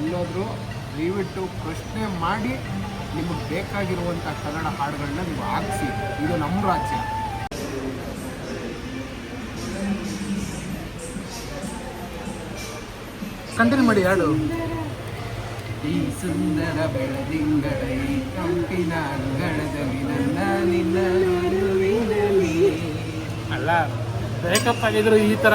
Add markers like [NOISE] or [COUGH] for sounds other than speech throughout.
ಎಲ್ಲೋದ್ರೂ ದಯವಿಟ್ಟು ಪ್ರಶ್ನೆ ಮಾಡಿ ನಿಮಗೆ ಬೇಕಾಗಿರುವಂಥ ಕನ್ನಡ ಹಾಡುಗಳನ್ನ ನೀವು ಹಾಕ್ಸಿ. ಇದು ನಮ್ಮ ರಾಜ್ಯ. ಕಂಟಿನ್ಯೂ ಮಾಡಿ ಹಾಡು. ಈ ಸುಂದರ ಬೆಳದಿಂಗಳ ಈ ಕಂಪಿನ ಅಂಗಳದಲ್ಲಿ ನನ್ನ ನಿನ್ನ ಅಲ್ಲ ಬ್ರೇಕಪ್ ಆಗಿದ್ರು ಈ ಥರ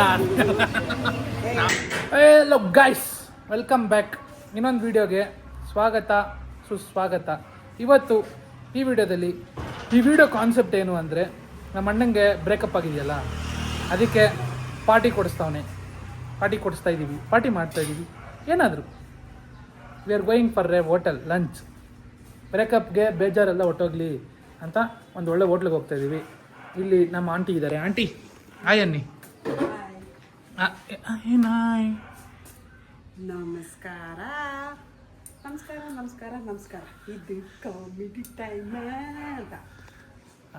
ಹಲೋ ಗೈಸ್ ವೆಲ್ಕಮ್ ಬ್ಯಾಕ್ ಇನ್ನೊಂದು ವಿಡಿಯೋಗೆ ಸ್ವಾಗತ ಸುಸ್ವಾಗತ. ಇವತ್ತು ಈ ವಿಡಿಯೋದಲ್ಲಿ ಈ ವಿಡಿಯೋ ಕಾನ್ಸೆಪ್ಟ್ ಏನು ಅಂದರೆ ನಮ್ಮ ಅಣ್ಣಂಗೆ ಬ್ರೇಕಪ್ ಆಗಿದೆಯಲ್ಲ ಅದಕ್ಕೆ ಪಾರ್ಟಿ ಕೊಡಿಸ್ತಾವನೆ. ಪಾರ್ಟಿ ಕೊಡಿಸ್ತಾ ಇದ್ದೀವಿ ಪಾರ್ಟಿ ಮಾಡ್ತಾ ಇದ್ದೀವಿ ಏನಾದರೂ? We are going for a hotel lunch ಬ್ರೇಕಪ್ಗೆ ಬೇಜಾರೆಲ್ಲ ಹೊಟ್ಟೋಗ್ಲಿ ಅಂತ ಒಂದು ಒಳ್ಳೆ ಹೋಟ್ಲಿಗೆ ಹೋಗ್ತಾ ಇದ್ದೀವಿ ಇಲ್ಲಿ ನಮ್ಮ ಆಂಟಿ ಇದ್ದಾರೆ. ಆಂಟಿ ಹಾಯ್ ಅನ್ನಿ ಏನಾಯ್ ನಮಸ್ಕಾರ. ನಮಸ್ಕಾರ ನಮಸ್ಕಾರ ನಮಸ್ಕಾರ. ಇದು ಕಾಮಿಡಿ ಟೈಮ್ ಅಂತ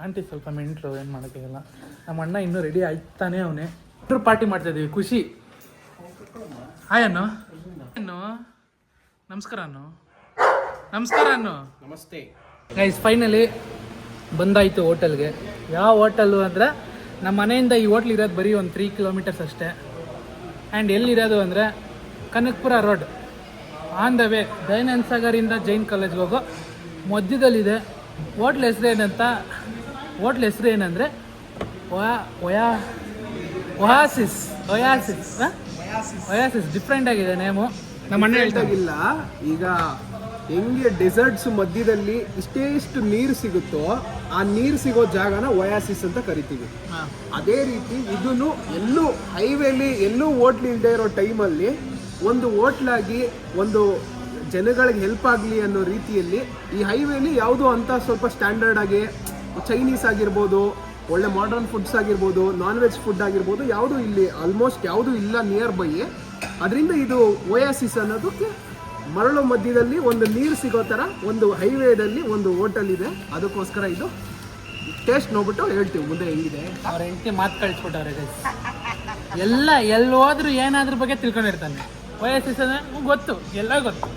ಆಂಟಿ ಸ್ವಲ್ಪ ಮೆಂಟ್ರು ಏನು ಮಾಡೋಕ್ಕಾಗಲ್ಲ ನಮ್ಮ ಅಣ್ಣ ಇನ್ನೂ ರೆಡಿ ಆಯ್ತಾನೆ ಅವನೇ. ಎಲ್ಲರೂ ಪಾರ್ಟಿ ಮಾಡ್ತಾ ಇದ್ದೀವಿ ಖುಷಿ. ಹಾಯ್ ಅನ್ನು. ಅನ್ನು. ನಮಸ್ಕಾರ ಅನ್ನು. ನಮಸ್ಕಾರ ಅನ್ನು. ನಮಸ್ತೆ. ಗೈಸ್ ಫೈನಲಿ ಬಂದಾಯಿತು ಹೋಟೆಲ್ಗೆ. ಯಾವ ಹೋಟೆಲು ಅಂದರೆ ನಮ್ಮ ಮನೆಯಿಂದ ಈ ಹೋಟ್ಲ್ ಇರೋದು ಬರೀ ಒಂದು ತ್ರೀ ಕಿಲೋಮೀಟರ್ಸ್ ಅಷ್ಟೇ. ಆ್ಯಂಡ್ ಎಲ್ಲಿರೋದು ಅಂದರೆ Kanakapura road. On the way Dayananda ಸಾಗರಿಂದ Jain ಕಾಲೇಜ್ಗೆ ಹೋಗೋ ಮಧ್ಯದಲ್ಲಿದೆ. ಹೋಟ್ಲ್ ಹೆಸರು ಏನಂತ? ಹೋಟ್ಲ್ ಹೆಸರು ಏನಂದರೆ? ಒಯಾ ಒಯಾ ಒಯಾಸಿಸ್ ಒಯಾಸಿಸ್ ಒಯಾಸಿಸ್. ಡಿಫ್ರೆಂಟ್ ಆಗಿದೆ ನೇಮು. ನಮ್ಮ ಅಣ್ಣ ಹೇಳ್ತಾರೆ ಇಲ್ಲ ಈಗ ಹೆಂಗೆ ಡೆಸರ್ಟ್ಸ್ ಮಧ್ಯದಲ್ಲಿ ಇಷ್ಟೇ ಇಷ್ಟು ನೀರು ಸಿಗುತ್ತೋ ಆ ನೀರು ಸಿಗೋ ಜಾಗನ ಒಯಾಸಿಸ್ ಅಂತ ಕರಿತೀವಿ. ಅದೇ ರೀತಿ ಇದನ್ನು ಎಲ್ಲೂ ಹೈವೇಲಿ ಎಲ್ಲೂ ಹೋಟ್ಲ್ ಇಲ್ಲದೆ ಇರೋ ಟೈಮಲ್ಲಿ ಒಂದು ಹೋಟ್ಲಾಗಿ ಒಂದು ಜನಗಳಿಗೆ ಹೆಲ್ಪ್ ಆಗಲಿ ಅನ್ನೋ ರೀತಿಯಲ್ಲಿ ಈ ಹೈವೇಲಿ ಯಾವುದೋ ಅಂತ ಸ್ವಲ್ಪ ಸ್ಟ್ಯಾಂಡರ್ಡ್ ಆಗಿ ಚೈನೀಸ್ ಆಗಿರ್ಬೋದು, ಒಳ್ಳೆ ಮಾಡರ್ನ್ ಫುಡ್ಸ್ ಆಗಿರ್ಬೋದು ನಾನ್ ವೆಜ್ ಫುಡ್ ಆಗಿರ್ಬೋದು, ಯಾವುದು ಇಲ್ಲಿ ಆಲ್ಮೋಸ್ಟ್ ಯಾವುದು ಇಲ್ಲ ನಿಯರ್ ಬೈ ಅದರಿಂದ ಇದು ಓಯಾಸಿಸ್ ಅನ್ನೋದಕ್ಕೆ ಮರಳು ಮಧ್ಯದಲ್ಲಿ ಒಂದು ನೀರು ಸಿಗೋ ಥರ ಒಂದು ಹೈವೇದಲ್ಲಿ ಒಂದು ಹೋಟೆಲ್ ಇದೆ. ಅದಕ್ಕೋಸ್ಕರ ಇದು ಟೇಸ್ಟ್ ನೋಡ್ಬಿಟ್ಟು ಹೇಳ್ತೀವಿ, ಮುಂದೆ ಹೆಂಗಿದೆ? ಅವ್ರ ಹೆಂಡತಿ ಮಾತು ಕಳಿಸ್ಬಿಟ್ಟವ್ರೆ ಎಲ್ಲ ಎಲ್ಲಿ ಹೋದ್ರು ಏನಾದ್ರ ಬಗ್ಗೆ ತಿಳ್ಕೊಂಡಿರ್ತಾನೆ. ವಯಸ್ಸು ಅಂದ್ರೆ ಗೊತ್ತು, ಎಲ್ಲ ಗೊತ್ತು.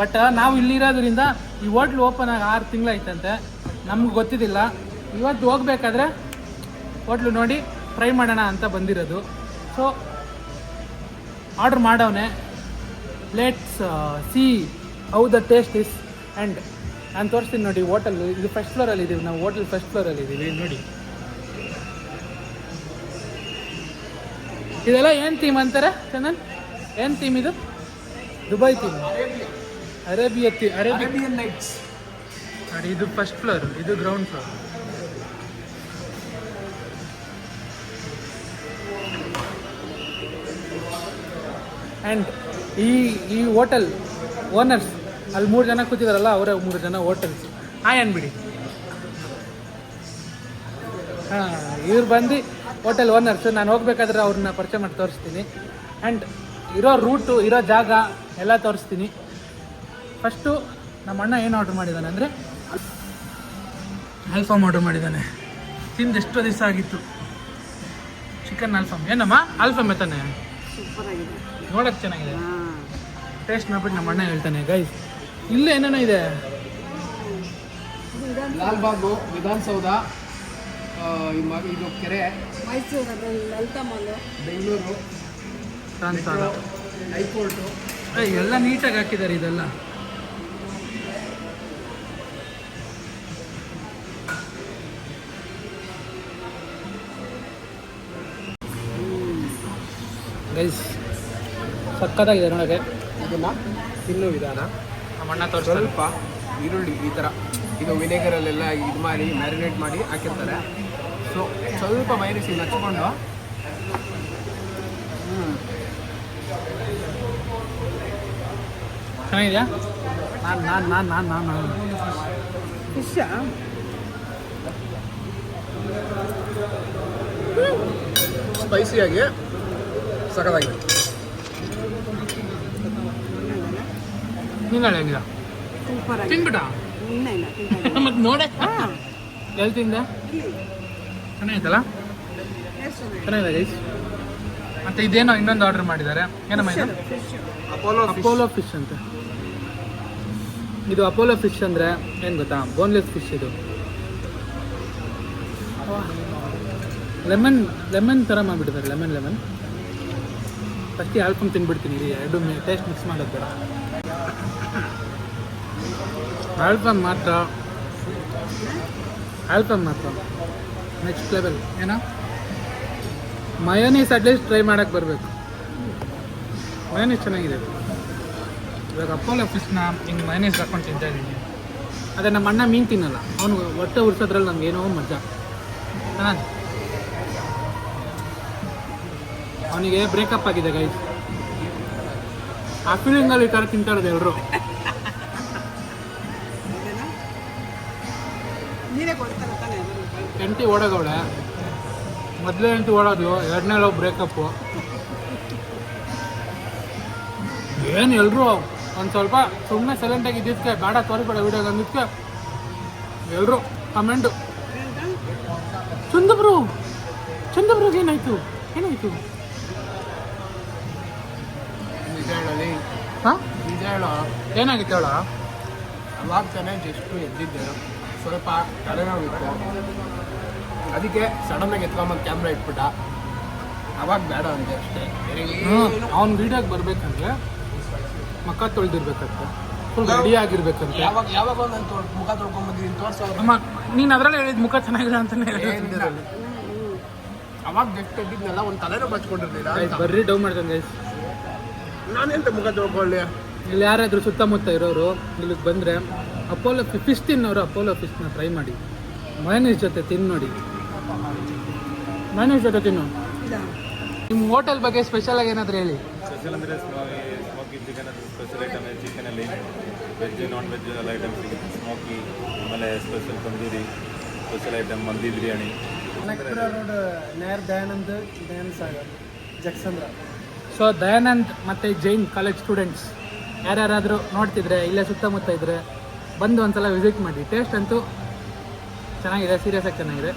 ಬಟ್ ನಾವು ಇಲ್ಲಿರೋದ್ರಿಂದ ಈ ಹೋಟ್ಲು ಓಪನ್ ಆಗಿ ಆರು ತಿಂಗಳಾಯ್ತಂತೆ. ನಮ್ಗೆ ಗೊತ್ತಿದ್ದಿಲ್ಲ. ಇವತ್ತು ಹೋಗ್ಬೇಕಾದ್ರೆ ಹೋಟ್ಲು ನೋಡಿ ಟ್ರೈ ಮಾಡೋಣ ಅಂತ ಬಂದಿರೋದು. So order ಮಾಡವನೆ. Let's see how the taste is and ನಾನು ತೋರಿಸ್ತೀನಿ ನೋಡಿ ಹೋಟೆಲ್ ಇದು ಫಸ್ಟ್ ಫ್ಲೋರಲ್ಲಿ ಇದ್ದೀವಿ ನಾವು ಹೋಟೆಲ್ ಫಸ್ಟ್ ಫ್ಲೋರಲ್ಲಿ ಇದ್ದೀವಿ ನೋಡಿ. ಇದೆಲ್ಲ ಏನು ಥೀಮ್ ಅಂತಾರೆ, ಚಂದನ್? ಏನು ಥೀಮ್ ಇದು? Dubai theme Arabia team Arabian nights ನೋಡಿ ಇದು ಫಸ್ಟ್ ಫ್ಲೋರ್ ಇದು ಗ್ರೌಂಡ್ ಫ್ಲೋರ್ ಆ್ಯಂಡ್ ಈ ಈ ಹೋಟೆಲ್ ಓನರ್ಸ್ ಅಲ್ಲಿ ಮೂರು ಜನ ಕೂತಿದಾರಲ್ಲ ಅವರೇ ಮೂರು ಜನ ಹೋಟೆಲ್ಸ್ ಹಾಯ್ ಅನ್ಬಿಡಿ ಹಾಂ ಇವ್ರು ಬಂದು ಹೋಟೆಲ್ ಓನರ್ಸ್ ನಾನು ಹೋಗ್ಬೇಕಾದ್ರೆ ಅವ್ರನ್ನ ಪರಿಚಯ ಮಾಡಿ ತೋರಿಸ್ತೀನಿ. ಆ್ಯಂಡ್ ಇರೋ ರೂಟು ಇರೋ ಜಾಗ ಎಲ್ಲ ತೋರಿಸ್ತೀನಿ. ಫಸ್ಟು ನಮ್ಮ ಅಣ್ಣ ಏನು ಆರ್ಡ್ರ್ ಮಾಡಿದ್ದಾನೆ ಅಂದರೆ ಆಲ್ಫಾಮ್ ಆರ್ಡ್ರ್ ಮಾಡಿದ್ದಾನೆ ತಿಂದು ಎಷ್ಟೋ ದಿವಸ ಆಗಿತ್ತು. ಚಿಕನ್ ಆಲ್ಫಾಮ್ ಏನಮ್ಮ? ಆಲ್ಫಾಮ್ ಎತ್ತಾನೆ ಸೂಪರ್ ಆಗಿದೆ ನೋಡೋಕೆ ಚೆನ್ನಾಗಿದೆ. ಹಾಂ ಟೇಸ್ಟ್ ಮಾಡ್ಬಿಟ್ಟು ನಮ್ಮ ಅಣ್ಣ ಹೇಳ್ತಾನೆ ಗೈಸ್ ಇಲ್ಲೇ ಏನೇನೋ ಇದೆ? ಲಾಲ್ಬಾಗು ವಿಧಾನಸೌಧ ಇದು ಕೆರೆ. ಮೈಸೂರು ಬೆಂಗಳೂರು. ಹೈಕೋರ್ಟು ಎಲ್ಲ ನೀಟಾಗಿ ಹಾಕಿದ್ದಾರೆ ಇದೆಲ್ಲ. ಗೈಸ್ ಸಕ್ಕತ್ತಾಗಿದೆ ನೋಡಕ್ಕೆ ಇದನ್ನ ತಿನ್ನೋ ವಿಧಾನ. ನಮ್ಮ ಅಣ್ಣ ತೋರಿಸ್ತಾರೆ ಸ್ವಲ್ಪ ಈರುಳ್ಳಿ ಈ ಥರ ಇದು ವಿನೇಗರಲ್ಲೆಲ್ಲ ಇದು ಮಾಡಿ ಮ್ಯಾರಿನೇಟ್ ಮಾಡಿ ಹಾಕಿರ್ತಾರೆ. ಸೊ ಸ್ವಲ್ಪ ಮೈರಿಸಿ ಹಚ್ಕೊಂಡು ಚೆನ್ನಾಗಿದೆಯಾ? ನಾನು ನಾನು ನಾನು ನಾನು ನಾನು ಫಿಶ್ ಸ್ಪೈಸಿಯಾಗಿ ಸಖತ್ತಾಗಿದೆ. ನೀನು ಹೇಗಿದ ಸೂಪರ್ ತಿನ್ಬಿಟ್ಟ ಮತ್ತೆ ನೋಡೆ? ಎಲ್ಲಿ ತಿಂದೆ? ಚೆನ್ನಾಗಿತ್ತಲ್ಲ? ಚೆನ್ನಾಗಿದೆ. ಗೈಸ್ ಮತ್ತೆ ಇದೇನೋ ಇನ್ನೊಂದು ಆರ್ಡರ್ ಮಾಡಿದ್ದಾರೆ. ಏನಮ್ಮ ಇದು? ಅಪೋಲೋ ಅಪೋಲೋ ಫಿಶ್ ಅಂತ. ಇದು ಅಪೋಲೋ ಫಿಶ್ ಅಂದರೆ ಏನು ಗೊತ್ತಾ? ಬೋನ್ಲೆಸ್ ಫಿಶ್ ಇದು. ಲೆಮನ್ ಲೆಮನ್ ಥರ ಮಾಡಿಬಿಟ್ಟಿದ್ದಾರೆ ಲೆಮನ್ ಲೆಮನ್ ಫಸ್ಟ್ ಆಲ್ಫಮ್ ತಿನ್ಬಿಡ್ತೀನಿ ಇದು ಎರಡು ಟೇಸ್ಟ್ ಮಿಕ್ಸ್ ಮಾಡೋದು ಬೇಡ. ಆಲ್ಫಮ್ ಮಾತ್ರ. ಆಲ್ಫಮ್ ಮಾತ್ರ. ನೆಕ್ಸ್ಟ್ ಲೆವೆಲ್ ಏನೋ? ಮಯೋನೀಸ್ ಅಟ್ಲೀಸ್ಟ್ ಟ್ರೈ ಮಾಡಕ್ಕೆ ಬರಬೇಕು. ಮಯೋನೀಸ್ ಚೆನ್ನಾಗಿದೆ. ಇವಾಗ ಅಪೋಲೋ ಫಿಶ್ನ ಹಿಂಗೆ ಮಯೋನೀಸ್ ಹಾಕೊಂಡು ತಿಂತಾ ಇದ್ದೀನಿ ಅದೇ ನಮ್ಮ ಅಣ್ಣ ಮೀನು ತಿನ್ನಲ್ಲ. ಅವನು ಹೊಟ್ಟೆ ಉರ್ಸೋದ್ರಲ್ಲಿ ನಮ್ಗೆ ಏನೋ ಮಜಾ. ಚೆನ್ನಾಗಿ ಅವನಿಗೆ ಬ್ರೇಕಪ್ ಆಗಿದೆ ಗೈಸ್ ಆ ಫೀಲಿಂಗಲ್ಲಿ ಈ ಥರ ತಿಂತಾ ಇರೋದು ಎಲ್ಲರೂ ಇದೇನಾ? ನೀರೇ ಮೊದಲೇ ಅಂತೂ ಓಡೋದು ಎರಡನೇ ಲವ್ ಬ್ರೇಕಪ್ಪು ಏನು ಎಲ್ಲರೂ ಒಂದು ಸ್ವಲ್ಪ ಸುಮ್ಮನೆ ಸೈಲೆಂಟಾಗಿ ಇದ್ದಿದ್ದಕ್ಕೆ ಬೇಡ ತೋರಿಸ್ಬೇಡ ವಿಡಿಯೋ ಅಂದಿದ್ದಕ್ಕೆ ಎಲ್ಲರೂ ಕಮೆಂಟು ಚಂದಬ್ರು ಚಂದಬ್ರಿಗೆ ಏನಾಯ್ತು? ಏನಾಯ್ತು? ಹಾಂ? ಏನಾಗಿತ್ತು ಹೇಳ? ಅವಾಗ ತಾನೇ ಜಸ್ಟ್ ಎದ್ದಿದ್ದೆ. ಸ್ವಲ್ಪ ತಲೆನೋವಿತ್ತು. ಅದಕ್ಕೆ ಸಡನ್ ಆಗಿ ಎತ್ಕೊಂಬಂದು ಕ್ಯಾಮ್ರಾ ಇಟ್ಬಿಟ್ಟ. ಅವಾಗ ಬೇಡ ಅಂದೆ ಅಷ್ಟೇ. ಅವ್ನ ವಿಡಿಯೋಗೆ ಬರ್ಬೇಕಂದ್ರೆ ಮಕ್ಕ ತೊಳೆದಿರ್ಬೇಕಂತೆ. Full ready ಆಗಿರ್ಬೇಕಂತೆ. ಯಾವಾಗ ಯಾವಾಗ ತೋರ್ ಮುಖ ತೊಳ್ಕೊಂಬಂದಿದ್ದೀನಿ ತೋರ್ಸೋ ನೀನು ಅದರಲ್ಲಿ ಹೇಳಿದ ಮುಖ ಚೆನ್ನಾಗಿದೆ ಅಂತಾನೆ ಹೇಳಿದ್ದೆ ಅವಾಗ ಜಸ್ಟ್ ತೆಗ್ದಿದ್ನಲ್ಲ ಒಂದು ತಲೆನೋ ಬಚ್ಕೊಂಡಿರ್ಲಿಲ್ಲ ಬರ್ರಿ ಡೌ ಮಾಡ್ತಾನೆ ನಾನೆಂತ ಮುಖ ತೊಳ್ಕೊಳ್ಳಿ? ಇಲ್ಲಿ ಯಾರಾದರೂ ಸುತ್ತಮುತ್ತ ಇರೋರು ಇಲ್ಲಿಗೆ ಬಂದರೆ ಅಪೋಲೋ ಫಿಫ್ಟೀನ್ ಅವರು ಅಪೋಲೋ ಫಿಶ್ನ ಟ್ರೈ ಮಾಡಿ. ಮೈನೀಸ್ ಜೊತೆ ತಿನ್ನು ನೋಡಿ ವೆಜ್ ಜೊತೆ ತಿನ್ನು ನಿಮ್ಮ ಹೋಟೆಲ್ ಬಗ್ಗೆ ಸ್ಪೆಷಲ್ ಆಗಿ ಏನಾದರೂ ಹೇಳಿ. ಸ್ಪೆಷಲ್ ಅಂದರೆ ಸ್ಮೋಕಿ ಚಿಕನ್ ಅದು ಸ್ಪೆಷಲ್ ಐಟಮ್ ಚಿಕನಲ್ಲಿ ವೆಜ್ ನಾನ್ ವೆಜ್ ಎಲ್ಲ ಐಟಮ್ ಸಿಗುತ್ತೆ. ಸ್ಮೋಕಿ ಆಮೇಲೆ ಸ್ಪೆಷಲ್ ತಂದೂರಿ ಸ್ಪೆಷಲ್ ಐಟಮ್ ಮಂದಿ biryani. Road near Dayanand Dayanand Sagar Jakkasandra. So Dayanand ಮತ್ತು ಜೈನ್ ಕಾಲೇಜ್ ಸ್ಟೂಡೆಂಟ್ಸ್ ಯಾರ್ಯಾರಾದರೂ ನೋಡ್ತಿದ್ರೆ ಇಲ್ಲೇ ಸುತ್ತಮುತ್ತ ಇದ್ದರೆ ಬಂದು ಒಂದ್ಸಲ ವಿಸಿಟ್ ಮಾಡಿ. ಟೇಸ್ಟ್ ಅಂತೂ ಚೆನ್ನಾಗಿದೆ ಸೀರಿಯಸ್ ಆಗಿ ಚೆನ್ನಾಗಿದೆ.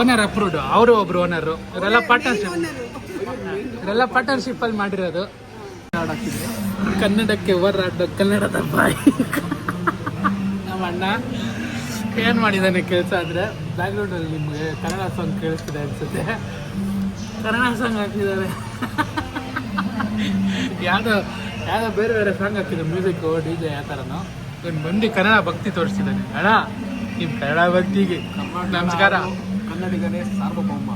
ಓನರ್ ಅಪ್ರೂವ್ಡ್ ಅವರು ಒಬ್ರು ಓನರು ಇವರೆಲ್ಲ ಪಾರ್ಟ್ನರ್ಶಿಪ್ ಇವರೆಲ್ಲ ಪಾರ್ಟ್ನರ್ಶಿಪ್ಪಲ್ಲಿ ಮಾಡಿರೋದು. ಕನ್ನಡಕ್ಕೆ ಹೋರಾಟ ಕನ್ನಡದ ಬಾಯಿ. ನಮ್ಮ ಅಣ್ಣ ಏನು ಮಾಡಿದ್ದಾನೆ ಕೆಲಸ ಬ್ಯಾಕ್ಗ್ರೌಂಡ್ ಬ್ಯಾಕ್ಗ್ರೌಂಡಲ್ಲಿ ನಿಮಗೆ ಕನ್ನಡ ಸಾಂಗ್ ಕೇಳಿಸ್ತಿದೆ ಅನಿಸುತ್ತೆ. ಕನ್ನಡ ಸಾಂಗ್ ಹಾಕಿದ್ದಾರೆ. ಯಾವುದೋ ಯಾವುದೋ ಬೇರೆ ಬೇರೆ ಸಾಂಗ್ ಹಾಕಿದ್ರು ಮ್ಯೂಸಿಕ್ ಡಿ ಜೆ ಆ ಥರನೋ. ಒಂದು ಬಂದು ಕನ್ನಡ ಭಕ್ತಿ ತೋರಿಸ್ತಿದ್ದಾನೆ. ಅಣ್ಣ ನಿಮ್ಮ ಕನ್ನಡ ಭಕ್ತಿಗೆ ನಮಸ್ಕಾರ. ಕನ್ನಡಿಗನೇ ಸಾರ್ವಭೌಮ.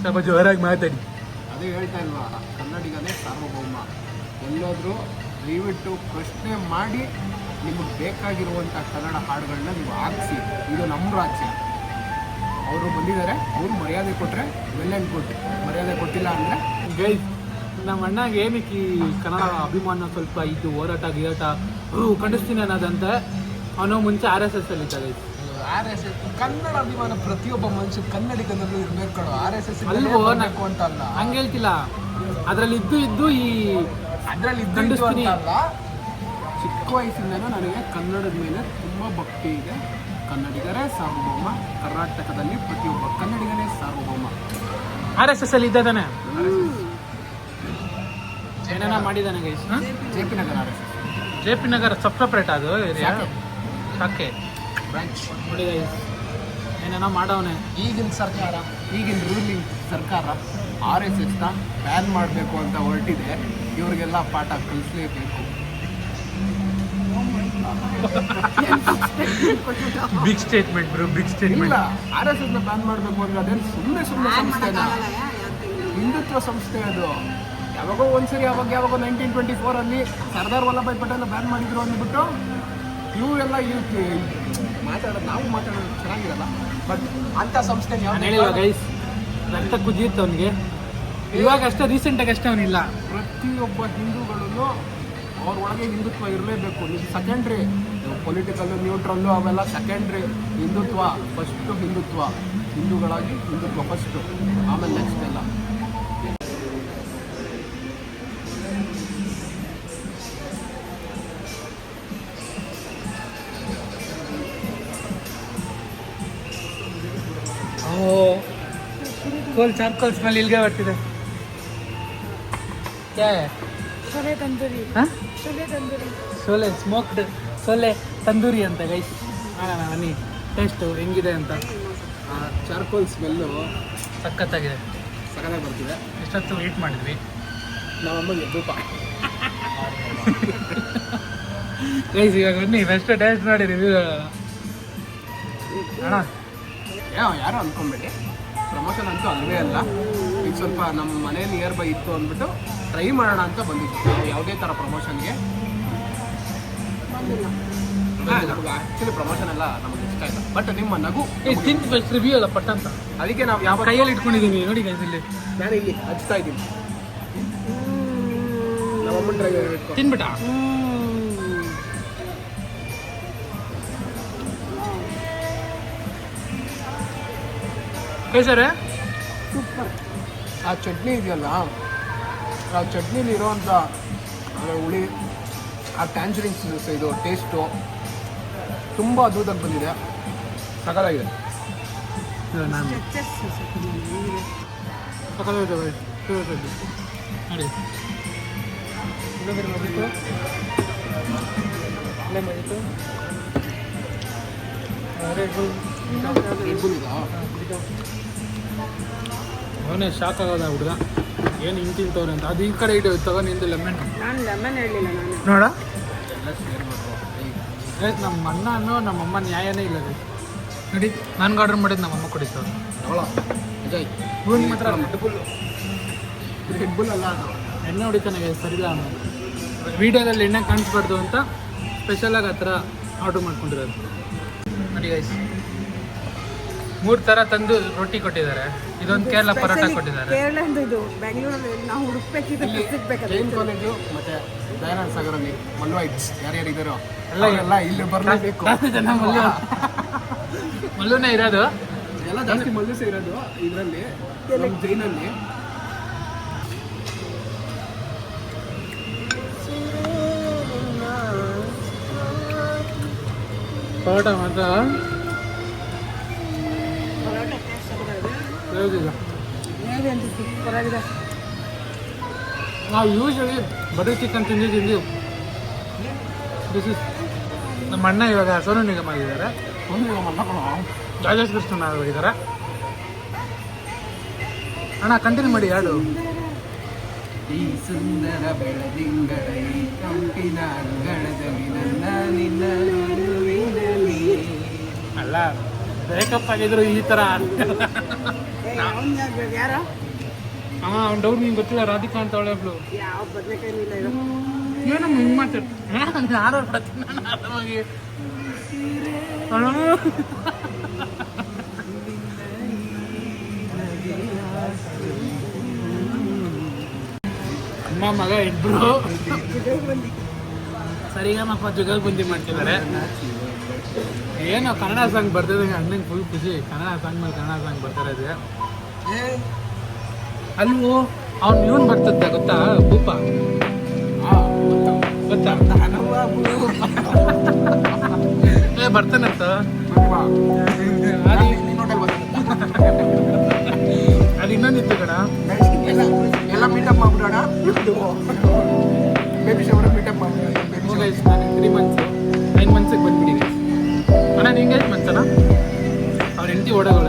ಸ್ವಲ್ಪ ಜೋರಾಗಿ ಮಾತಾಡಿ. ಅದೇ ಹೇಳ್ತಾ ಇಲ್ವಾ ಕನ್ನಡಿಗನೇ ಸಾರ್ವಭೌಮ. ಎಲ್ಲಾದರೂ ದಯವಿಟ್ಟು ಪ್ರಶ್ನೆ ಮಾಡಿ ನಿಮಗೆ ಬೇಕಾಗಿರುವಂಥ ಕನ್ನಡ ಹಾಡುಗಳನ್ನ ನೀವು ಆರಿಸಿ ಇದು ನಮ್ಮ ರಾಜ್ಯ. ಅವರು ಬಂದಿದ್ದಾರೆ ಅವ್ರು ಮರ್ಯಾದೆ ಕೊಟ್ಟರೆ ವೆಲ್ ಆ್ಯಂಡ್ ಗುಡ್ ಮರ್ಯಾದೆ ಕೊಟ್ಟಿಲ್ಲ ಅಂದರೆ ಗೈಸ್ ನಮ್ಮ ಅಣ್ಣಗೆ ಏನಕ್ಕೆ ಈ ಕನ್ನಡ ಅಭಿಮಾನ ಸ್ವಲ್ಪ ಇದು ಹೋರಾಟ ಗಿರಾಟ? ಹ್ಞೂ ಖಂಡಿಸ್ತೀನಿ ಅನ್ನೋದಂತೆ. ಅವನು ಮುಂಚೆ ಆರ್ ಎಸ್ ಎಸ್ ಅಲ್ಲಿ ಇದ್ದ guys R S S Kannada ಅಭಿಮಾನ ಪ್ರತಿಯೊಬ್ಬ ಮನುಷ್ಯ ಕನ್ನಡಿಗನಲ್ಲೂ ಇರ್ಬೇಕು ಕಣೋ. ಆರ್ ಎಸ್ ಎಸ್ ಅಲ್ವೋ ಬೇಕು ಅಂತ ಅಲ್ಲ ಹಂಗೆ ಹೇಳ್ತಿಲ್ಲ. ಅದ್ರಲ್ಲಿ ಇದ್ದು ಇದ್ದು ಈ ಅದರಲ್ಲಿ ಇದ್ದು ಅಲ್ಲ ಚಿಕ್ಕ ವಯಸ್ಸಿಂದನೂ ನನಗೆ ಕನ್ನಡದ ಮೇಲೆ ತುಂಬ ಭಕ್ತಿ ಇದೆ. ಕನ್ನಡಿಗರೇ ಸಾರ್ವಭೌಮ. ಕರ್ನಾಟಕದಲ್ಲಿ ಪ್ರತಿಯೊಬ್ಬ ಕನ್ನಡಿಗನೇ ಸಾರ್ವಭೌಮ. ಆರ್ ಎಸ್ ಎಸ್ ಅಲ್ಲಿ ಇದ್ದಾನೆ. ಏನೇನ ಮಾಡಿದಾನೆ guys? J P Nagar. R S S J P Nagar ಅದು ಏರಿಯಾ? ಶಾಖೆ. ಬ್ರಾಂಚ್ ನೋಡಿ ಏನೇನೋ ಮಾಡವನೆ. ಈಗಿನ ಸರ್ಕಾರ ಈಗಿನ ರೂಲಿಂಗ್ ಸರ್ಕಾರ ಆರ್ ಎಸ್ ಎಸ್ನ ಬ್ಯಾನ್ ಮಾಡಬೇಕು ಅಂತ ಹೊರಟಿದೆ. ಇವ್ರಿಗೆಲ್ಲ ಪಾಠ ಕಲಿಸಲೇಬೇಕು. ಬಿಗ್ ಸ್ಟೇಟ್ಮೆಂಟ್ ಬ್ರೋ ಬಿಗ್ ಇಲ್ಲ ಸ್ಟೇಟ್ಮೆಂಟ್ ಆರ್ ಎಸ್ ಎಸ್ನ ಬ್ಯಾನ್ ಮಾಡಬೇಕು ಅಂದ್ರೆ ಅದೇನು ಸುಮ್ಮನೆ ಸುಮ್ಮನೆ ಸಂಸ್ಥೆನ? ಹಿಂದುತ್ವ ಸಂಸ್ಥೆ ಅದು. ಯಾವಾಗೋ ಒಂದ್ಸರಿ ಯಾವಾಗ ಯಾವಾಗೋ ನೈನ್ಟೀನ್ ಟ್ವೆಂಟಿ ಫೋರಲ್ಲಿ ಸರ್ದಾರ್ ವಲ್ಲಭಾಯ್ ಪಟೇಲ್ ಬ್ಯಾನ್ ಮಾಡಿದ್ರು ಅಂದ್ಬಿಟ್ಟು ಇವರೆಲ್ಲ ಇವ್ರು ಮಾತಾಡೋದು ನಾವು ಮಾತಾಡೋದು ಚೆನ್ನಾಗಿರಲ್ಲ. ಬಟ್ ಅಂಥ ಸಂಸ್ಥೆ ನಾನು ಹೇಳಿಲ್ವ ಗೈಸ್ ರಕ್ತ ಕುದಿಯುತ್ತೆ ಅವನಿಗೆ. ಇವಾಗ ಅಷ್ಟೇ ರೀಸೆಂಟಾಗಿ ಅಷ್ಟೇ ಅವನಿಲ್ಲ. ಪ್ರತಿಯೊಬ್ಬ ಹಿಂದೂಗಳನ್ನು ಅವ್ರ ಒಳಗೆ ಹಿಂದುತ್ವ ಇರಲೇಬೇಕು. ನೀವು ಸೆಕೆಂಡ್ರಿ ಪೊಲಿಟಿಕಲ್ಲು ನ್ಯೂಟ್ರಲ್ಲು ಅವೆಲ್ಲ ಸೆಕೆಂಡ್ರಿ ಹಿಂದುತ್ವ ಫಸ್ಟು ಹಿಂದುತ್ವ. ಹಿಂದೂಗಳಾಗಿ ಹಿಂದುತ್ವ ಫಸ್ಟು ಆಮೇಲೆ ನೆಕ್ಸ್ಟ್ ಎಲ್ಲ. ಕೋಲ್ ಚಾರ್ಕೋಲ್ ಸ್ಮೆಲ್ ಇಲ್ಗೆ ಬರ್ತಿದೆ. ಸೋಲೆ ತಂದೂರಿ. ಸೋಲೆ ಸ್ಮೋಕ್ಡ್ ಸೋಲೆ ತಂದೂರಿ ಅಂತ ಗೈಸ್ ಮಾಡೋಣ ಬನ್ನಿ ಟೇಸ್ಟು ಹೆಂಗಿದೆ ಅಂತ. ಆ ಚಾರ್ಕೋಲ್ ಸ್ಮೆಲ್ಲು ಸಖತ್ತಾಗಿದೆ. ಸಖತ್ತಾಗಿ ಬರ್ತಿದೆ. ಎಷ್ಟೊತ್ತು ವೇಟ್ ಮಾಡಿದ್ವಿ? ನಮ್ಮಮ್ಮಗೆ ಧೂಪ ಗೈಸ್ ಇವಾಗ ಬನ್ನಿ ಬೆಸ್ಟ್ ಟೇಸ್ಟ್ ನೋಡಿ ರಿವ್ಯೂ ಅಣ್ಣ. ಯಾರು ಅನ್ಕೊಂಬೇಡಿ ಪ್ರಮೋಷನ್ ಅಂತೂ ಅಲ್ವೇ ಅಲ್ಲ. ಈಗ ಸ್ವಲ್ಪ ನಮ್ಮ ಮನೆ ನಿಯರ್ ಬೈ ಇತ್ತು ಅಂದ್ಬಿಟ್ಟು ಟ್ರೈ ಮಾಡೋಣ ಅಂತ ಬಂದಿದ್ವಿ. ನಾವು ಯಾವುದೇ ಥರ ಪ್ರಮೋಷನ್ಗೆ ನಮ್ಗೆ ಆ್ಯಕ್ಚುಲಿ ಪ್ರಮೋಷನ್ ಎಲ್ಲ ನಮಗೆ ಇಷ್ಟ ಇಲ್ಲ. ಬಟ್ ನಿಮ್ಮ ನಗು ತಿಂತು ಫಸ್ಟ್ ರಿವ್ಯೂ ಅಲ್ಲ ಪಟ್ ಅಂತ. ಅದಕ್ಕೆ ನಾವು ಯಾವ ಕೈಯಲ್ಲಿ ಇಟ್ಕೊಂಡಿದ್ದೀನಿ. ನೋಡಿ ಗೈಸ್ ಇಲ್ಲಿ. ನಾನು ಇಲ್ಲಿ ಹಚ್ತಾ ಇದ್ದೀನಿ. ನಮ್ಮಮ್ಮನ ಟ್ರೈ ಇಟ್ಕೊ ತಿನ್ಬಿಟ್ಟ ಕೈಸರೆ ಸೂಪರ್. ಆ ಚಟ್ನಿ ಇದೆಯಲ್ಲ ಆ ಚಟ್ನಿಲಿ ಇರೋವಂಥ ಹುಳಿ ಆ ಟ್ಯಾಂಜರಿನ್ಸ್ ಇದು ಟೇಸ್ಟು ತುಂಬ ದೂದಕ್ಕೆ ಬಂದಿದೆ. ಸಕಲಾಗಿದೆ ನಾನು ಅವನೇ ಶಾಕ್ ಆಗೋದ ಹುಡುಗ. ಏನು ಹಿಂಗೆ ತಿಂತವ್ರೆ ಅಂತ. ಅದು ಈ ಕಡೆ ಇಟ್ಟು ತಗೋ ನಿಂದು ಲೆಮನ್ ನಾನು ಲೆಮನ್ ಹೇಳಿಲ್ಲ ನಾನು. ನೋಡ. ನಮ್ಮ ಅಣ್ಣ ಅನ್ನೋ ನಮ್ಮಮ್ಮ ನ್ಯಾಯನೇ ಇಲ್ಲ ರೀ ನೋಡಿ ನನ್ಗೆ ಆರ್ಡರ್ ಮಾಡಿದ್ದು ನಮ್ಮಮ್ಮ ಅಮ್ಮ ಇವ್ನ್ ಮಾತ್ರ ಅಲ್ಲ ಅದು. ಎಣ್ಣೆ ಹೊಡಿತಾನೆ ಸರಿ ಇಲ್ಲ ಅನ್ನೋದು ವೀಡಿಯೋದಲ್ಲಿ ಎಣ್ಣೆ ಕಾಣಿಸ್ಬಾರ್ದು ಅಂತ ಸ್ಪೆಷಲಾಗಿ ಆ ಥರ ಆರ್ಡ್ರ್ ಮಾಡ್ಕೊಂಡಿರೋದು. ನೋಡಿ ಗೈಸ್ ಮೂರು ಥರ ತಂದು ರೊಟ್ಟಿ ಕೊಟ್ಟಿದ್ದಾರೆ. ಇದೊಂದು ಕೇರಳ ಪರೋಟ ಕೊಟ್ಟಿದ್ದಾರೆ. ಕೇರಳ ಅಂತ ಇದು ಬೆಂಗಳೂರಲ್ಲಿ ನಾವು ಹುಡುಕ್ಬೇಕಿದ್ರೆ ಸಿಗ್ಬೇಕಲ್ಲ ಜೈನ್ ಕಾಲೇಜು ಮತ್ತೆ ದಯಾನಂದ ಸಾಗರಲ್ಲಿ ಮಲ್ವೈಟ್ಸ್ ಯಾರ್ಯಾರು ಇದ್ದಾರೋ ಎಲ್ಲ ಎಲ್ಲ ಇಲ್ಲಿ ಬರಲೇಬೇಕು. ಜನ ಮಲ್ಲು. [LAUGHS] ಮಲ್ಲುನೇ ಇರೋದು. ಎಲ್ಲ ಜಾಸ್ತಿ ಮಲ್ಯೂಸ ಇರೋದು ಇದರಲ್ಲಿ ನಮ್ಮ ಜೈನಲ್ಲಿ. ಪರೋಟ ಮಾತ್ರ ಹೇಗೆ ನಾವು ಯೂಶಲಿ ಬಟರ್ ಚಿಕನ್ ತಿಂದು ತಿಂದು ದಿಸ್ ಇಸ್ ನಮ್ಮ ಅಣ್ಣ ಇವಾಗ ಸೋನು ನಿಗಮ ಆಗಿದ್ದಾರೆ. ರಾಜೇಶ್ ಕೃಷ್ಣನ್ ಆಗಿದ್ದಾರೆ ಅಣ್ಣ ಕಂಟಿನ್ಯೂ ಮಾಡಿ ಯಾಡು ಈ ಸುಂದರ ಬೆಳದಿಂಗಳ ಈ ಕಂಪಿನ ಅಂಗಳದಲ್ಲಿ ನನ್ನ ನಿನ್ನ ನಡುವಿನಲ್ಲಿ ಅಲ್ಲ ಬ್ರೇಕಪ್ ಆಗಿದ್ರು ಈ ಥರ ಅವ್ನು ಯಾರ ಹಾಂ ಅವ್ನು ಡೌಟ್ ನಿಂಗೆ ಗೊತ್ತಿಲ್ಲ ರಾಧಿಕಾ ಅಂತ ಅವಳೆ ಒಬ್ಳು. ಯಾವ ಬದನೆಕಾಯಿ ಇಲ್ಲ ಇದು ಏನೋ ಹಿಂಗೆ ಮಾತಾಡ್ತೀನಿ ಯಾರೋ ಬರ್ತೀನಿ ನಾನು ಆರಾಮಾಗಿ. ಅಣ್ಣ. ಅಮ್ಮ ಮಗ ಇಬ್ರು. ಸರಿಗಮಪ್ಪ ಜುಗಲ್ ಬಂದಿ ಮಾಡ್ತಿದ್ದಾರೆ. ಏನೋ ಕನ್ನಡ ಸಾಂಗ್ ಬರ್ತಿದ್ದಂಗೆ ಅಣ್ಣಂಗೆ ಫುಲ್ ಖುಷಿ. ಕನ್ನಡ ಸಾಂಗ್ ಮೇಲೆ ಕನ್ನಡ ಸಾಂಗ್ ಬರ್ತಾರೆ ಇದೆ. ಅಲ್ವೋ ಅವ್ನು ಇವನ್ ಬರ್ತದ ಗೊತ್ತಾ? ಭೂಪ. ಗೊತ್ತಾ? ಏ ಬರ್ತಾನಂತ? ಅದು ಅದು ಇನ್ನೊಂದಿತ್ತು ಕಣ? ಎಲ್ಲ ಮೀಟಪ್ ಮಾಡ್ಬಿಡೋಣ? ಬೇಬಿ ಶವರ್ ಮೀಟಪ್ ಮಾಡ್ಬಿಡೋಣ. ನಾನು ತ್ರೀ ಮಂತ್ಸ್ ನೈನ್ ಮಂತ್ಸಿಗೆ ಬಂದ್ಬಿಟ್ಟಿದ್ದೀನಿ. ಅಣ್ಣ ನಿಂಗೆ ಎಷ್ಟು ಮಂತ್ಸನ ಅವ್ರ ಹೆಂಡತಿ ಓಡೋಗಳ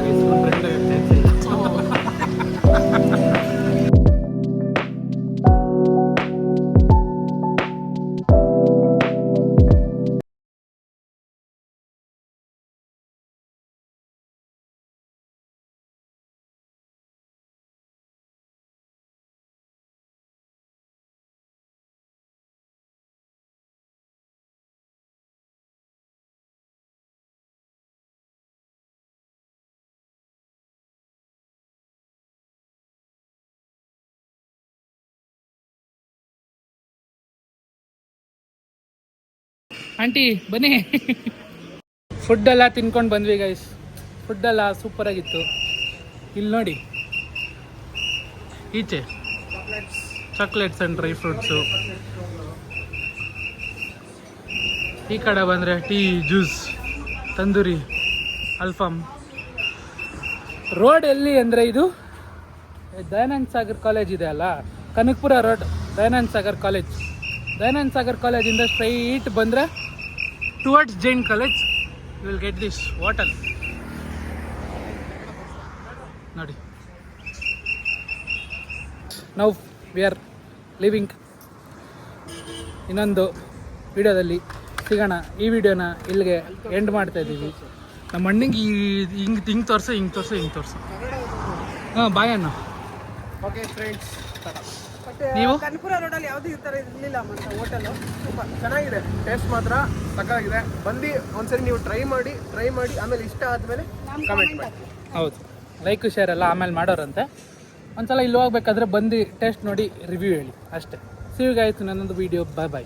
ಆಂಟಿ, ಬನ್ನಿ. ಫುಡ್ ಎಲ್ಲ ತಿನ್ಕೊಂಡು ಬಂದ್ವಿ ಗೈಸ್ ಸೂಪರ್ ಆಗಿತ್ತು. ಇಲ್ಲಿ ನೋಡಿ. ಈಚೆ. ಚಾಕ್ಲೇಟ್ಸ್ ಅಂಡ್ ಡ್ರೈ ಫ್ರೂಟ್ಸು ಈ ಕಡೆ ಬಂದರೆ ಟೀ, ಜ್ಯೂಸ್, ತಂದೂರಿ, ಅಲ್ಫಾಮ್. ರೋಡ್ ಎಲ್ಲಿ ಅಂದರೆ ಇದು ದಯಾನಂದ್ ಸಾಗರ್ ಕಾಲೇಜ್ ಇದೆ ಅಲ್ಲ? ಕನಕಪುರ ರೋಡ್ ದಯಾನಂದ್ ಸಾಗರ್ ಕಾಲೇಜ್ ದಯಾನಂದ್ ಸಾಗರ್ ಕಾಲೇಜಿಂದ ಸ್ಟ್ರೈಟ್ ಬಂದರೆ towards Jain college you will get this ವಾಟಲ್ ನೋಡಿ. ನಾವು ವಿ ಆರ್ ಲಿವಿಂಗ್ ಇನ್ನೊಂದು ವಿಡಿಯೋದಲ್ಲಿ ಸಿಗೋಣ. ಈ ವಿಡಿಯೋನ ಇಲ್ಲಿಗೆ ಎಂಡ್ ಮಾಡ್ತಾ ಇದ್ದೀವಿ. ನಮ್ಮ ಅಣ್ಣಂಗೆ ಈ ಹಿಂಗೆ ಹಿಂಗೆ ತೋರಿಸು ಹಿಂಗೆ ತೋರಿಸು ಹಿಂಗೆ ತೋರಿಸು. ಹಾಂ ಬಾಯ್ ಅಣ್ಣ. ಓಕೆ ಫ್ರೆಂಡ್ಸ್ ನೀವು? ಕನಕಪುರ ರೋಡಲ್ಲಿ ಯಾವ್ದು ಈ ಥರ ಇರಲಿಲ್ಲ ಮತ್ತೆ ಹೋಟೆಲು ತುಂಬ ಚೆನ್ನಾಗಿದೆ. ಟೇಸ್ಟ್ ಮಾತ್ರ ಸಕ್ಕಾಗಿದೆ ಬಂದು ಒಂದ್ಸರಿ ನೀವು ಟ್ರೈ ಮಾಡಿ ಟ್ರೈ ಮಾಡಿ ಆಮೇಲೆ ಇಷ್ಟ ಆದಮೇಲೆ ಕಮೆಂಟ್ ಮಾಡಿ. ಹೌದು. ಲೈಕ್ ಶೇರ್ ಎಲ್ಲ ಆಮೇಲೆ ಮಾಡೋರಂತೆ. ಒಂದ್ಸಲ ಇಲ್ಲಿ ಹೋಗ್ಬೇಕಾದ್ರೆ ಬಂದು ಟೇಸ್ಟ್ ನೋಡಿ ರಿವ್ಯೂ ಹೇಳಿ. ಅಷ್ಟೇ. ಸಿವಿಗಾಯ್ತು ನನ್ನೊಂದು ವಿಡಿಯೋ ಬಾಯ್ ಬಾಯ್